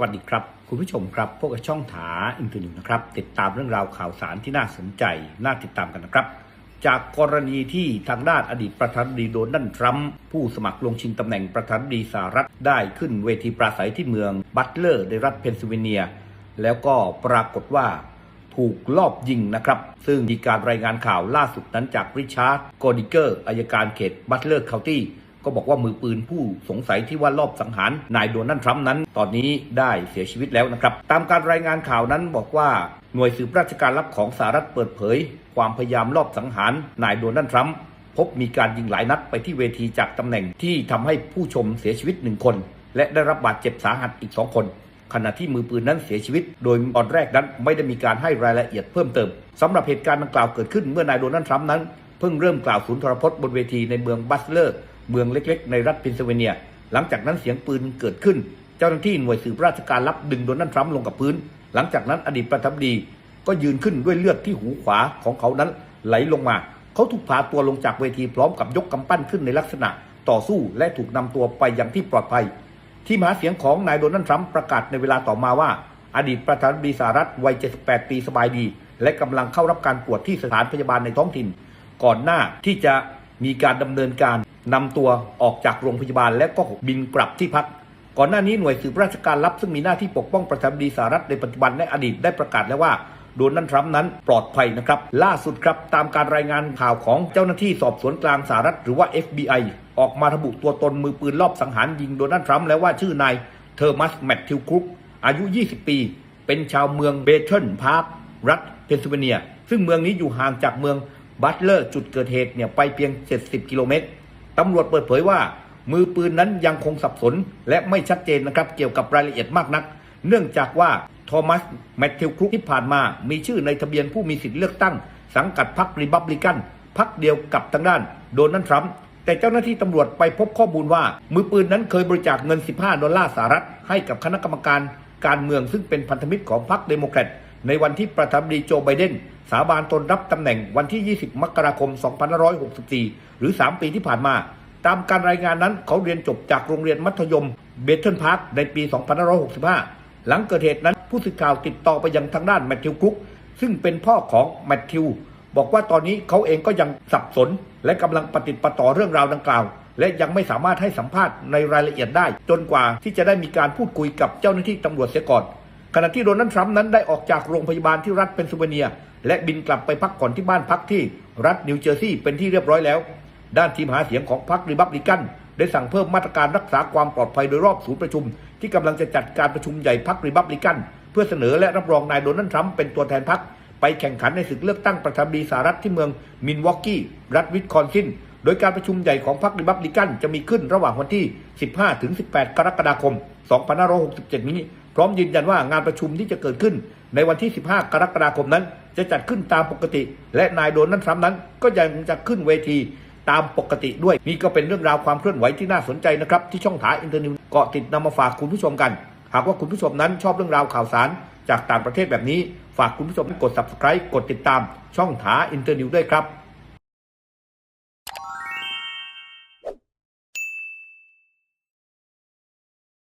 วัสดีครับ คุณผู้ชมครับพวกบช่องถาอินเทอร์นิวนะครับ ติดตามเรื่องราวข่าวสารที่น่าสนใจ น่าติดตามกันนะครับ จากกรณีที่ทางด้านอดีตประธานาธิบดีโดนัลด์ทรัมป์ผู้สมัครลงชิงตำแหน่งประธานาธิบดีสหรัฐได้ขึ้นเวทีปราศัยที่เมืองบัตเลอร์ในรัฐเพนซิลเวเนีย แล้วก็ปรากฏว่าถูกลอบยิงนะครับ ซึ่งมีการรายงานข่าวล่าสุดนั้นจากริชาร์ดโกดิเกอร์อายการเขตบัตเลอร์เคานตี้ ก็บอกว่ามือปืนผู้สงสัยที่ว่าลอบสังหารนายโดนัลด์ทรัมป์นั้น ตอนนี้ได้เสียชีวิตแล้วนะครับ ตามการรายงานข่าวนั้นบอกว่าหน่วยสืบราชการลับของสหรัฐเปิดเผย ความพยายามลอบสังหารนายโดนัลด์ทรัมป์พบมีการยิงหลายนัดไปที่เวทีจากตำแหน่งที่ทำให้ผู้ชมเสียชีวิตหนึ่งคน และได้รับบาดเจ็บสาหัสอีกสองคน ขณะที่มือปืนนั้นเสียชีวิต โดยตอนแรกนั้นไม่ได้มีการให้รายละเอียดเพิ่มเติมสำหรับเหตุการณ์ดังกล่าวเกิดขึ้นเมื่อนายโดนัลด์ทรัมป์นั้นเพิ่งเริ่มกล่าวสุนทรพจน์บนเวทีในเมืองบัสเลอร์ เมืองเล็ก ๆ ในรัฐเพนซิลเวเนีย หลังจากนั้นเสียงปืนเกิดขึ้น เจ้าหน้าที่หน่วยสืบราชการรับดึงโดนัลด์ทรัมป์ลงกับพื้น หลังจากนั้นอดีตประธานาธิบดีก็ยืนขึ้นด้วยเลือดที่หูขวาของเขานั้นไหลลงมา เขาถูกพาตัวลงจากเวทีพร้อมกับยกกำปั้นขึ้นในลักษณะต่อสู้และถูกนำตัวไปอยังที่ปลอดภัย ที่มหาเสียงของนายโดนัลด์ทรัมป์ประกาศในเวลาต่อมาว่า อดีตประธานาธิบดีสหรัฐวัย 78 ปีสบายดี และกำลังเข้ารับการตรวจที่สถานพยาบาลในท้องถิ่น ก่อนหน้าที่จะมีการดำเนินการ นำตัวออกจากโรงพยาบาลและก็บินกลับที่พักก่อนหน้านี้หน่วยสืบราชการลับซึ่งมีหน้าที่ปกป้องประธานาธิบดีสหรัฐในปัจจุบันและอดีตได้ประกาศแล้วว่าโดนัลด์ทรัมป์นั้นปลอดภัยนะครับ ล่าสุดครับตามการรายงานข่าวของเจ้าหน้าที่สอบสวนกลางสหรัฐหรือว่า FBI ออกมาระบุตัวตนมือปืนรอบสังหารยิงโดนัลด์ทรัมป์แล้วว่าชื่อนายเทอร์มัสแมทธิวคุกอายุ 20 ปี เป็นชาวเมืองเบเทิลพาร์ครัฐเพนซิลเวเนีย ซึ่งเมืองนี้อยู่ห่างจากเมืองบัตเลอร์จุดเกิดเหตุเนี่ยไปเพียง 70 กิโลเมตร ตำรวจเปิดเผยว่า มือปืนนั้นยังคงสับสน และไม่ชัดเจนนะครับเกี่ยวกับรายละเอียดมากนัก เนื่องจากว่าโทมัสแมทธิวครุกที่ผ่านมา มีชื่อในทะเบียนผู้มีสิทธิเลือกตั้ง สังกัดพรรครีบับลิกันพรรคเดียวกับทางด้านโดนัลด์ทรัมป์แต่เจ้าหน้าที่ตำรวจไปพบข้อมูลว่า มือปืนนั้นเคยบริจาคเงิน 15 ดอลลาร์สหรัฐให้กับคณะกรรมการการเมืองซึ่งเป็นพันธมิตรของพรรคเดโมแครต ในวันที่ประธานาธิบดีโจไบเดนสาบานตนรับตำแหน่งวันที่ 20 มกราคม 2564 หรือ 3 ปีที่ผ่านมา ตามการรายงานนั้นเขาเรียนจบจากโรงเรียนมัธยมเบเทิลพาร์คในปี 2565 หลังเกิดเหตุนั้นผู้สื่อข่าวติดต่อไปยังทางด้านแมทธิวครุกซึ่งเป็นพ่อของแมทธิวบอกว่าตอนนี้เขาเองก็ยังสับสน และกำลังปฏิติดประต่อเรื่องราวดังกล่าว และยังไม่สามารถให้สัมภาษณ์ในรายละเอียดได้ จนกว่าที่จะได้มีการพูดคุยกับเจ้าหน้าที่ตำรวจเสียก่อน ขณะที่โดนัลด์ทรัมป์นั้นได้ออกจากโรงพยาบาลที่รัฐเพนซิลเวเนีย และบินกลับไปพักผ่อนที่บ้านพักที่รัฐนิวเจอร์ซีย์เป็นที่เรียบร้อยแล้ว ด้านทีมหาเสียงของพรรครีบับลิกันได้สั่งเพิ่มมาตรการรักษาความปลอดภัยโดยรอบศูนย์ประชุม ที่กำลังจะจัดการประชุมใหญ่พรรครีบับลิกัน เพื่อเสนอและรับรองนายโดนัลด์ทรัมป์เป็นตัวแทนพรรคไปแข่งขันในศึกเลือกตั้งประธานาธิบดีสหรัฐที่เมืองมินวอกกี้รัฐวิสคอนซินโดยการประชุมใหญ่ของพรรครีบับลิกันจะมีขึ้นระหว่างวันที่ 15 ถึง 18 กรกฎาคม 2567 นี้ พร้อมยืนยันว่างานประชุมที่จะเกิดขึ้น ในวันที่ 15 กรกฎาคมนั้น จะจัดขึ้นตามปกติ และนายโดนัลด์ทรัมป์นั้น ก็ยังจะขึ้นเวทีตามปกติด้วยนี่ก็เป็นเรื่องราวความเคลื่อนไหวที่น่าสนใจนะครับ ที่ช่องถาอินเทอร์เน็ตเกาะติดนำมาฝากคุณผู้ชมกัน หากว่าคุณผู้ชมนั้นชอบเรื่องราวข่าวสาร จากต่างประเทศแบบนี้ ฝากคุณผู้ชมกด subscribe กดติดตามช่องถาอินเทอร์นิวด้วยครับ